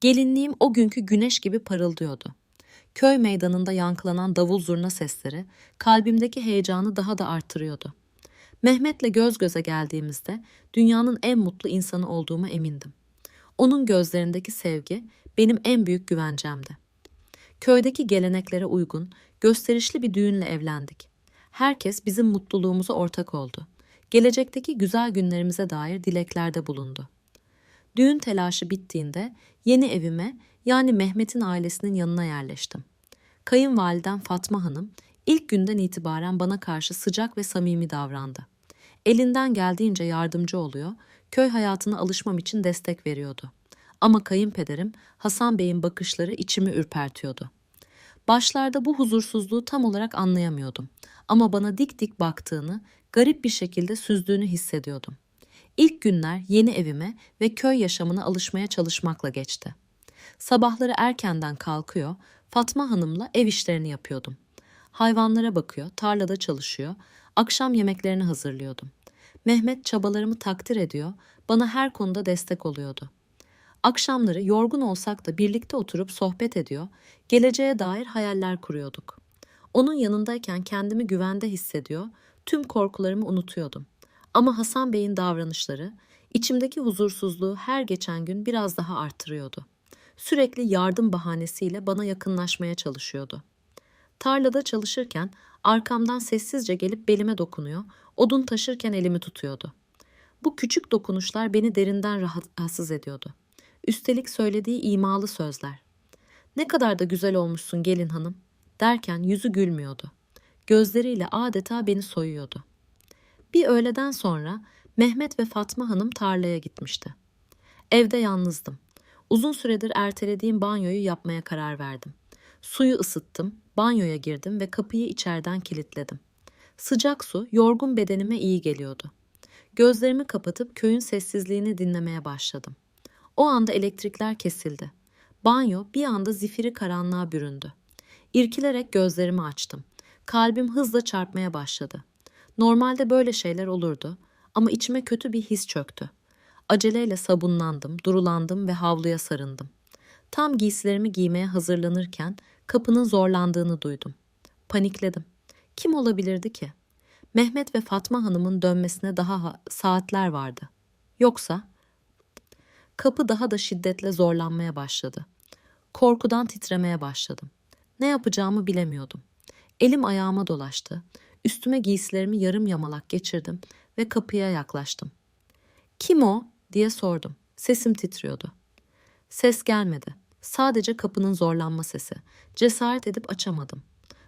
Gelinliğim o günkü güneş gibi parıldıyordu. Köy meydanında yankılanan davul zurna sesleri kalbimdeki heyecanı daha da arttırıyordu. Mehmet'le göz göze geldiğimizde dünyanın en mutlu insanı olduğuma emindim. Onun gözlerindeki sevgi benim en büyük güvencemdi. Köydeki geleneklere uygun, gösterişli bir düğünle evlendik. Herkes bizim mutluluğumuza ortak oldu. Gelecekteki güzel günlerimize dair dileklerde bulundu. Düğün telaşı bittiğinde yeni evime yani Mehmet'in ailesinin yanına yerleştim. Kayınvalidem Fatma Hanım ilk günden itibaren bana karşı sıcak ve samimi davrandı. Elinden geldiğince yardımcı oluyor, köy hayatına alışmam için destek veriyordu. Ama kayınpederim Hasan Bey'in bakışları içimi ürpertiyordu. Başlarda bu huzursuzluğu tam olarak anlayamıyordum. Ama bana dik dik baktığını, garip bir şekilde süzdüğünü hissediyordum. İlk günler yeni evime ve köy yaşamına alışmaya çalışmakla geçti. Sabahları erkenden kalkıyor, Fatma Hanım'la ev işlerini yapıyordum. Hayvanlara bakıyor, tarlada çalışıyor, akşam yemeklerini hazırlıyordum. Mehmet çabalarımı takdir ediyor, bana her konuda destek oluyordu. Akşamları yorgun olsak da birlikte oturup sohbet ediyor, geleceğe dair hayaller kuruyorduk. Onun yanındayken kendimi güvende hissediyor, tüm korkularımı unutuyordum. Ama Hasan Bey'in davranışları içimdeki huzursuzluğu her geçen gün biraz daha arttırıyordu. Sürekli yardım bahanesiyle bana yakınlaşmaya çalışıyordu. Tarlada çalışırken arkamdan sessizce gelip belime dokunuyor, odun taşırken elimi tutuyordu. Bu küçük dokunuşlar beni derinden rahatsız ediyordu. Üstelik söylediği imalı sözler. Ne kadar da güzel olmuşsun gelin hanım derken yüzü gülmüyordu. Gözleriyle adeta beni soyuyordu. Bir öğleden sonra Mehmet ve Fatma Hanım tarlaya gitmişti. Evde yalnızdım. Uzun süredir ertelediğim banyoyu yapmaya karar verdim. Suyu ısıttım, banyoya girdim ve kapıyı içeriden kilitledim. Sıcak su yorgun bedenime iyi geliyordu. Gözlerimi kapatıp köyün sessizliğini dinlemeye başladım. O anda elektrikler kesildi. Banyo bir anda zifiri karanlığa büründü. İrkilerek gözlerimi açtım. Kalbim hızla çarpmaya başladı. Normalde böyle şeyler olurdu ama içime kötü bir his çöktü. Aceleyle sabunlandım, durulandım ve havluya sarındım. Tam giysilerimi giymeye hazırlanırken kapının zorlandığını duydum. Panikledim. Kim olabilirdi ki? Mehmet ve Fatma Hanım'ın dönmesine daha ha- saatler vardı. Yoksa kapı daha da şiddetle zorlanmaya başladı. Korkudan titremeye başladım. Ne yapacağımı bilemiyordum. Elim ayağıma dolaştı. Üstüme giysilerimi yarım yamalak geçirdim ve kapıya yaklaştım. Kim o? diye sordum. Sesim titriyordu. Ses gelmedi. Sadece kapının zorlanma sesi. Cesaret edip açamadım.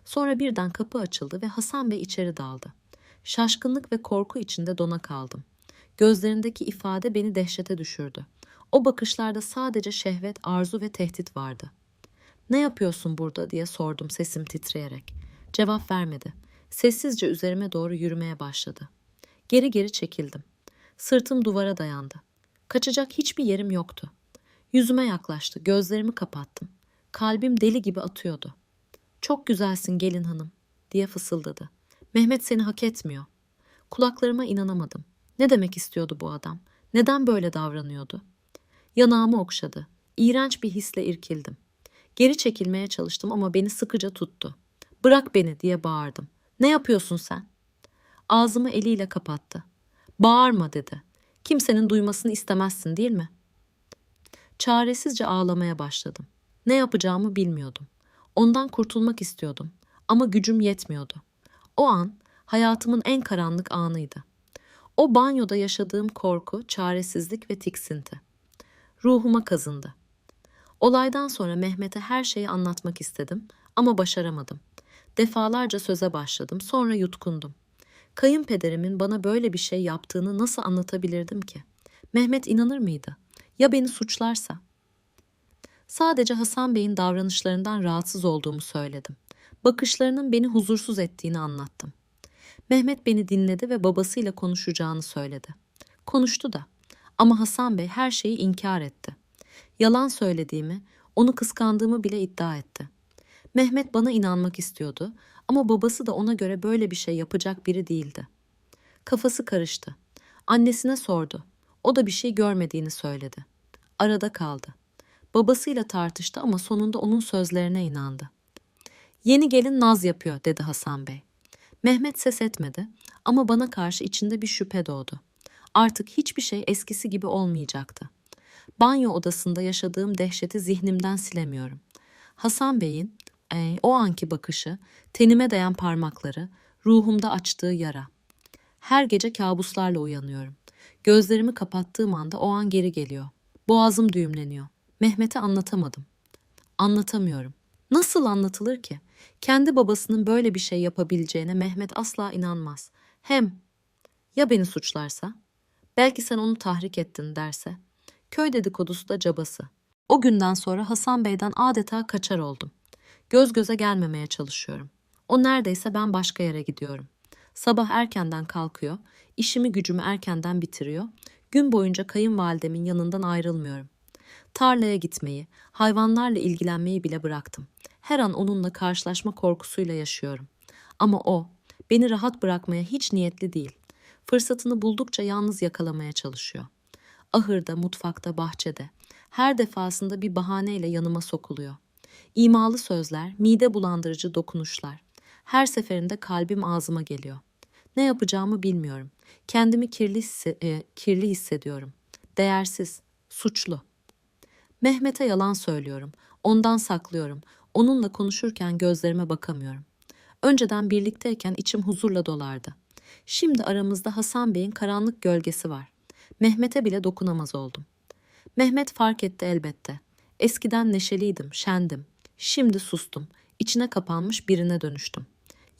Sonra birden kapı açıldı ve Hasan Bey içeri daldı. Şaşkınlık ve korku içinde dona kaldım. Gözlerindeki ifade beni dehşete düşürdü. O bakışlarda sadece şehvet, arzu ve tehdit vardı. Ne yapıyorsun burada diye sordum sesim titreyerek. Cevap vermedi. Sessizce üzerime doğru yürümeye başladı. Geri geri çekildim. Sırtım duvara dayandı. Kaçacak hiçbir yerim yoktu. Yüzüme yaklaştı, gözlerimi kapattım. Kalbim deli gibi atıyordu. Çok güzelsin gelin hanım, diye fısıldadı. Mehmet seni hak etmiyor. Kulaklarıma inanamadım. Ne demek istiyordu bu adam? Neden böyle davranıyordu? Yanağımı okşadı. İğrenç bir hisle irkildim. Geri çekilmeye çalıştım ama beni sıkıca tuttu. Bırak beni diye bağırdım. Ne yapıyorsun sen? Ağzımı eliyle kapattı. Bağırma dedi. Kimsenin duymasını istemezsin değil mi? Çaresizce ağlamaya başladım. Ne yapacağımı bilmiyordum. Ondan kurtulmak istiyordum ama gücüm yetmiyordu. O an hayatımın en karanlık anıydı. O banyoda yaşadığım korku, çaresizlik ve tiksinti. Ruhuma kazındı. Olaydan sonra Mehmet'e her şeyi anlatmak istedim ama başaramadım. Defalarca söze başladım, sonra yutkundum. Kayınpederimin bana böyle bir şey yaptığını nasıl anlatabilirdim ki? Mehmet inanır mıydı? Ya beni suçlarsa? Sadece Hasan Bey'in davranışlarından rahatsız olduğumu söyledim. Bakışlarının beni huzursuz ettiğini anlattım. Mehmet beni dinledi ve babasıyla konuşacağını söyledi. Konuştu da. Ama Hasan Bey her şeyi inkar etti. Yalan söylediğimi, onu kıskandığımı bile iddia etti. Mehmet bana inanmak istiyordu ama babası da ona göre böyle bir şey yapacak biri değildi. Kafası karıştı. Annesine sordu. O da bir şey görmediğini söyledi. Arada kaldı. Babasıyla tartıştı ama sonunda onun sözlerine inandı. Yeni gelin naz yapıyor dedi Hasan Bey. Mehmet ses etmedi ama bana karşı içinde bir şüphe doğdu. Artık hiçbir şey eskisi gibi olmayacaktı. Banyo odasında yaşadığım dehşeti zihnimden silemiyorum. Hasan Bey'in o anki bakışı, tenime değen parmakları, ruhumda açtığı yara. Her gece kabuslarla uyanıyorum. Gözlerimi kapattığım anda o an geri geliyor. Boğazım düğümleniyor. Mehmet'e anlatamadım. Anlatamıyorum. Nasıl anlatılır ki? Kendi babasının böyle bir şey yapabileceğine Mehmet asla inanmaz. Hem ya beni suçlarsa? Belki sen onu tahrik ettin derse. Köy dedikodusu da cabası. O günden sonra Hasan Bey'den adeta kaçar oldum. Göz göze gelmemeye çalışıyorum. O neredeyse ben başka yere gidiyorum. Sabah erkenden kalkıyor, işimi gücümü erkenden bitiriyor. Gün boyunca kayınvalidemin yanından ayrılmıyorum. Tarlaya gitmeyi, hayvanlarla ilgilenmeyi bile bıraktım. Her an onunla karşılaşma korkusuyla yaşıyorum. Ama o beni rahat bırakmaya hiç niyetli değil. Fırsatını buldukça yalnız yakalamaya çalışıyor. Ahırda, mutfakta, bahçede. Her defasında bir bahaneyle yanıma sokuluyor. İmalı sözler, mide bulandırıcı dokunuşlar. Her seferinde kalbim ağzıma geliyor. Ne yapacağımı bilmiyorum. Kendimi kirli, hisse- e, kirli hissediyorum. Değersiz, suçlu. Mehmet'e yalan söylüyorum. Ondan saklıyorum. Onunla konuşurken gözlerime bakamıyorum. Önceden birlikteyken içim huzurla dolardı. Şimdi aramızda Hasan Bey'in karanlık gölgesi var. Mehmet'e bile dokunamaz oldum. Mehmet fark etti elbette. Eskiden neşeliydim, şendim. Şimdi sustum. İçine kapanmış birine dönüştüm.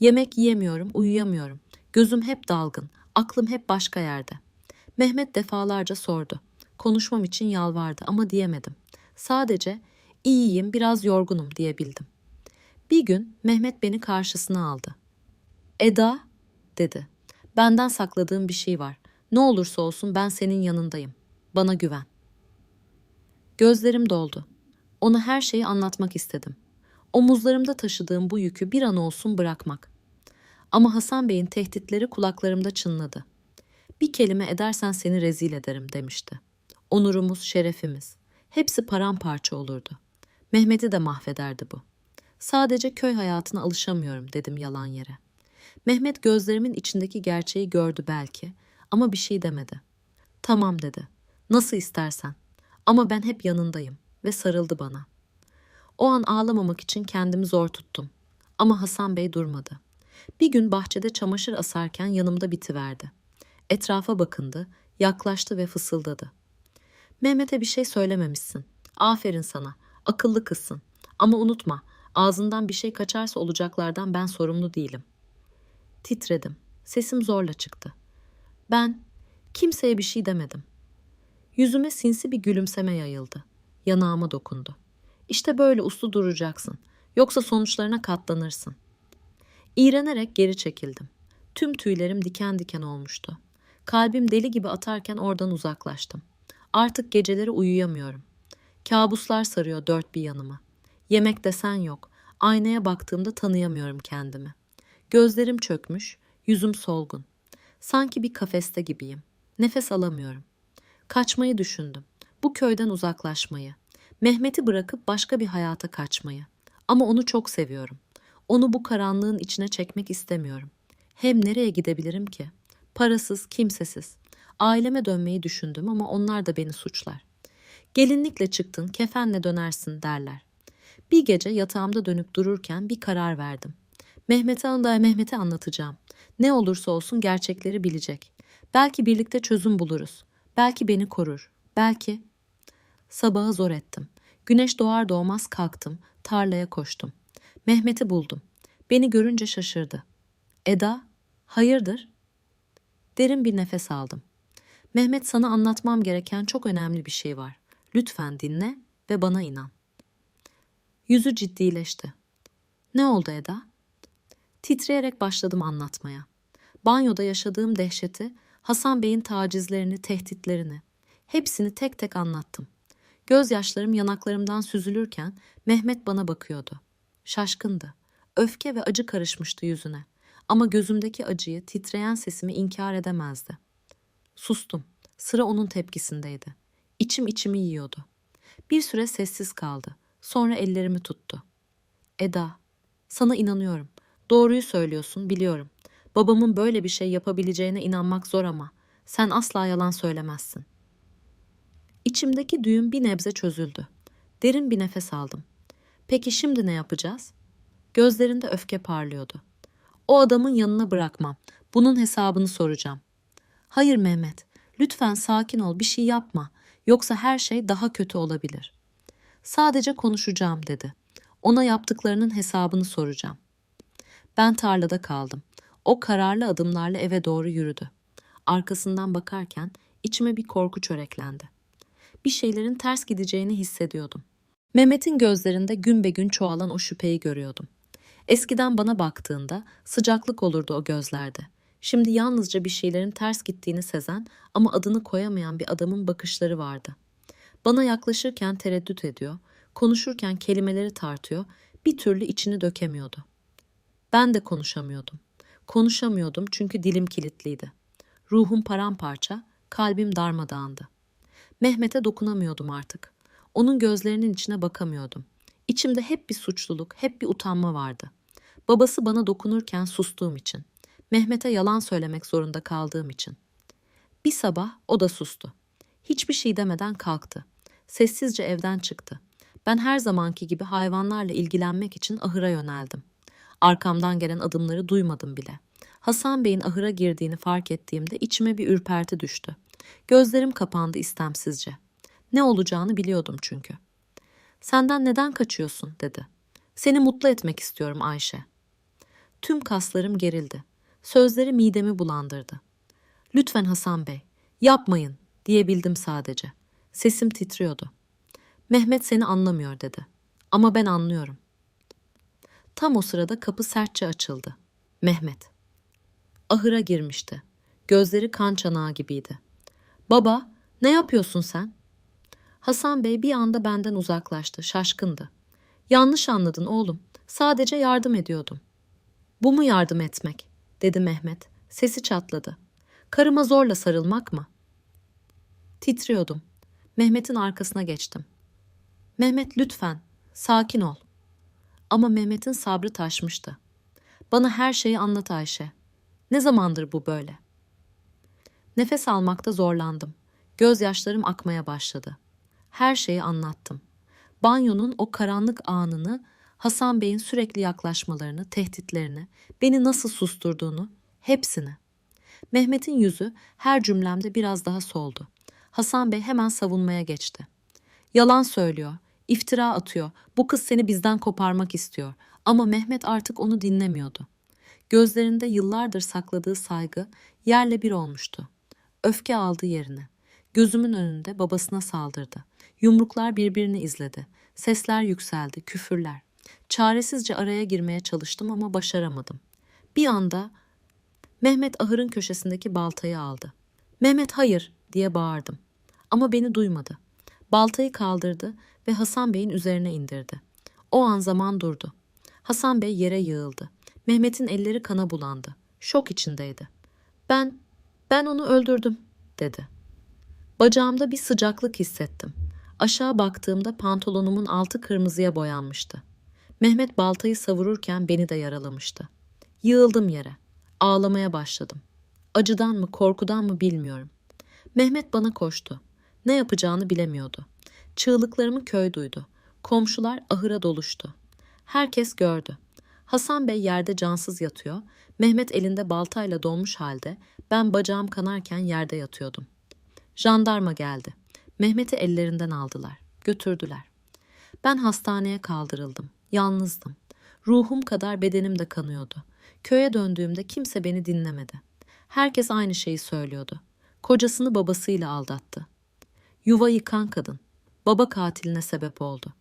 Yemek yiyemiyorum, uyuyamıyorum. Gözüm hep dalgın, aklım hep başka yerde. Mehmet defalarca sordu. Konuşmam için yalvardı ama diyemedim. Sadece iyiyim, biraz yorgunum diyebildim. Bir gün Mehmet beni karşısına aldı. Eda, dedi. Benden sakladığım bir şey var. Ne olursa olsun ben senin yanındayım. Bana güven. Gözlerim doldu. Ona her şeyi anlatmak istedim. Omuzlarımda taşıdığım bu yükü bir an olsun bırakmak. Ama Hasan Bey'in tehditleri kulaklarımda çınladı. Bir kelime edersen seni rezil ederim demişti. Onurumuz, şerefimiz. Hepsi paramparça olurdu. Mehmet'i de mahvederdi bu. Sadece köy hayatına alışamıyorum dedim yalan yere. Mehmet gözlerimin içindeki gerçeği gördü belki ama bir şey demedi. Tamam dedi. Nasıl istersen. Ama ben hep yanındayım ve sarıldı bana. O an ağlamamak için kendimi zor tuttum. Ama Hasan Bey durmadı. Bir gün bahçede çamaşır asarken yanımda bitiverdi. Etrafa bakındı, yaklaştı ve fısıldadı. Mehmet'e bir şey söylememişsin. Aferin sana. Akıllı kızsın. Ama unutma, ağzından bir şey kaçarsa olacaklardan ben sorumlu değilim. Titredim. Sesim zorla çıktı. Ben kimseye bir şey demedim. Yüzüme sinsi bir gülümseme yayıldı. Yanağıma dokundu. İşte böyle uslu duracaksın. Yoksa sonuçlarına katlanırsın. İğrenerek geri çekildim. Tüm tüylerim diken diken olmuştu. Kalbim deli gibi atarken oradan uzaklaştım. Artık geceleri uyuyamıyorum. Kabuslar sarıyor dört bir yanımı. Yemek desen yok. Aynaya baktığımda tanıyamıyorum kendimi. Gözlerim çökmüş, yüzüm solgun. Sanki bir kafeste gibiyim. Nefes alamıyorum. Kaçmayı düşündüm. Bu köyden uzaklaşmayı. Mehmet'i bırakıp başka bir hayata kaçmayı. Ama onu çok seviyorum. Onu bu karanlığın içine çekmek istemiyorum. Hem nereye gidebilirim ki? Parasız, kimsesiz. Aileme dönmeyi düşündüm ama onlar da beni suçlar. Gelinlikle çıktın, kefenle dönersin derler. Bir gece yatağımda dönüp dururken bir karar verdim. Mehmet'e da Mehmet'e anlatacağım. Ne olursa olsun gerçekleri bilecek. Belki birlikte çözüm buluruz. Belki beni korur. Belki... Sabahı zor ettim. Güneş doğar doğmaz kalktım. Tarlaya koştum. Mehmet'i buldum. Beni görünce şaşırdı. Eda, hayırdır? Derin bir nefes aldım. Mehmet sana anlatmam gereken çok önemli bir şey var. Lütfen dinle ve bana inan. Yüzü ciddileşti. Ne oldu Eda? Titreyerek başladım anlatmaya. Banyoda yaşadığım dehşeti, Hasan Bey'in tacizlerini, tehditlerini, hepsini tek tek anlattım. Gözyaşlarım yanaklarımdan süzülürken Mehmet bana bakıyordu. Şaşkındı. Öfke ve acı karışmıştı yüzüne. Ama gözümdeki acıyı, titreyen sesimi inkar edemezdi. Sustum. Sıra onun tepkisindeydi. İçim içimi yiyordu. Bir süre sessiz kaldı. Sonra ellerimi tuttu. Eda, sana inanıyorum. Doğruyu söylüyorsun, biliyorum. Babamın böyle bir şey yapabileceğine inanmak zor ama sen asla yalan söylemezsin. İçimdeki düğüm bir nebze çözüldü. Derin bir nefes aldım. Peki şimdi ne yapacağız? Gözlerinde öfke parlıyordu. O adamın yanına bırakmam. Bunun hesabını soracağım. Hayır Mehmet, lütfen sakin ol, bir şey yapma. Yoksa her şey daha kötü olabilir. Sadece konuşacağım dedi. Ona yaptıklarının hesabını soracağım. Ben tarlada kaldım. O kararlı adımlarla eve doğru yürüdü. Arkasından bakarken içime bir korku çöreklendi. Bir şeylerin ters gideceğini hissediyordum. Mehmet'in gözlerinde gün be gün çoğalan o şüpheyi görüyordum. Eskiden bana baktığında sıcaklık olurdu o gözlerde. Şimdi yalnızca bir şeylerin ters gittiğini sezen ama adını koyamayan bir adamın bakışları vardı. Bana yaklaşırken tereddüt ediyor, konuşurken kelimeleri tartıyor, bir türlü içini dökemiyordu. Ben de konuşamıyordum. Konuşamıyordum çünkü dilim kilitliydi. Ruhum paramparça, kalbim darmadağındı. Mehmet'e dokunamıyordum artık. Onun gözlerinin içine bakamıyordum. İçimde hep bir suçluluk, hep bir utanma vardı. Babası bana dokunurken sustuğum için. Mehmet'e yalan söylemek zorunda kaldığım için. Bir sabah o da sustu. Hiçbir şey demeden kalktı. Sessizce evden çıktı. Ben her zamanki gibi hayvanlarla ilgilenmek için ahıra yöneldim. Arkamdan gelen adımları duymadım bile. Hasan Bey'in ahıra girdiğini fark ettiğimde içime bir ürperti düştü. Gözlerim kapandı istemsizce. Ne olacağını biliyordum çünkü. Senden neden kaçıyorsun dedi. Seni mutlu etmek istiyorum Ayşe. Tüm kaslarım gerildi. Sözleri midemi bulandırdı. Lütfen Hasan Bey, yapmayın diyebildim sadece. Sesim titriyordu. Mehmet seni anlamıyor dedi. Ama ben anlıyorum. Tam o sırada kapı sertçe açıldı. Mehmet. Ahıra girmişti. Gözleri kan çanağı gibiydi. Baba, ne yapıyorsun sen? Hasan Bey bir anda benden uzaklaştı, şaşkındı. Yanlış anladın oğlum. Sadece yardım ediyordum. Bu mu yardım etmek? dedi Mehmet. Sesi çatladı. Karıma zorla sarılmak mı? Titriyordum. Mehmet'in arkasına geçtim. Mehmet lütfen, sakin ol. Ama Mehmet'in sabrı taşmıştı. Bana her şeyi anlat Ayşe. Ne zamandır bu böyle? Nefes almakta zorlandım. Gözyaşlarım akmaya başladı. Her şeyi anlattım. Banyonun o karanlık anını, Hasan Bey'in sürekli yaklaşmalarını, tehditlerini, beni nasıl susturduğunu, hepsini. Mehmet'in yüzü her cümlemde biraz daha soldu. Hasan Bey hemen savunmaya geçti. Yalan söylüyor, iftira atıyor. Bu kız seni bizden koparmak istiyor. Ama Mehmet artık onu dinlemiyordu. Gözlerinde yıllardır sakladığı saygı yerle bir olmuştu. Öfke aldı yerini. Gözümün önünde babasına saldırdı. Yumruklar birbirini izledi. Sesler yükseldi, küfürler. Çaresizce araya girmeye çalıştım ama başaramadım. Bir anda Mehmet ahırın köşesindeki baltayı aldı. Mehmet hayır diye bağırdım. Ama beni duymadı. Baltayı kaldırdı ve Hasan Bey'in üzerine indirdi. O an zaman durdu. Hasan Bey yere yığıldı. Mehmet'in elleri kana bulandı. Şok içindeydi. Ben, ben onu öldürdüm dedi. Bacağımda bir sıcaklık hissettim. Aşağı baktığımda pantolonumun altı kırmızıya boyanmıştı. Mehmet baltayı savururken beni de yaralamıştı. Yığıldım yere. Ağlamaya başladım. Acıdan mı, korkudan mı bilmiyorum. Mehmet bana koştu. Ne yapacağını bilemiyordu. Çığlıklarımı köy duydu. Komşular ahıra doluştu. Herkes gördü. Hasan Bey yerde cansız yatıyor. Mehmet elinde baltayla donmuş halde ben bacağım kanarken yerde yatıyordum. Jandarma geldi. Mehmet'i ellerinden aldılar. Götürdüler. Ben hastaneye kaldırıldım. Yalnızdım. Ruhum kadar bedenim de kanıyordu. Köye döndüğümde kimse beni dinlemedi. Herkes aynı şeyi söylüyordu. Kocasını babasıyla aldattı. Yuva yıkan kadın. Baba katiline sebep oldu.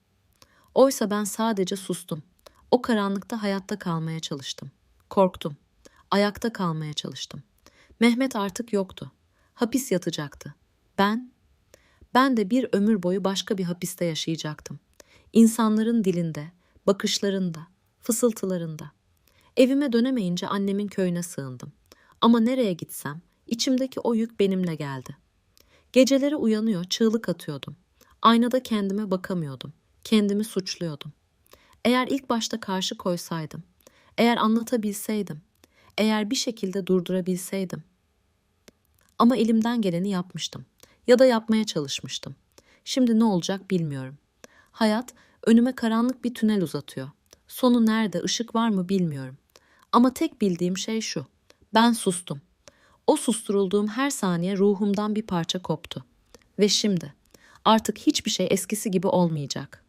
Oysa ben sadece sustum. O karanlıkta hayatta kalmaya çalıştım. Korktum. Ayakta kalmaya çalıştım. Mehmet artık yoktu. Hapis yatacaktı. Ben, ben de bir ömür boyu başka bir hapiste yaşayacaktım. İnsanların dilinde, bakışlarında, fısıltılarında. Evime dönemeyince annemin köyüne sığındım. Ama nereye gitsem içimdeki o yük benimle geldi. Geceleri uyanıyor, çığlık atıyordum. Aynada kendime bakamıyordum. Kendimi suçluyordum. Eğer ilk başta karşı koysaydım, eğer anlatabilseydim, eğer bir şekilde durdurabilseydim. Ama elimden geleni yapmıştım ya da yapmaya çalışmıştım. Şimdi ne olacak bilmiyorum. Hayat önüme karanlık bir tünel uzatıyor. Sonu nerede, ışık var mı bilmiyorum. Ama tek bildiğim şey şu. Ben sustum. O susturulduğum her saniye ruhumdan bir parça koptu. Ve şimdi artık hiçbir şey eskisi gibi olmayacak.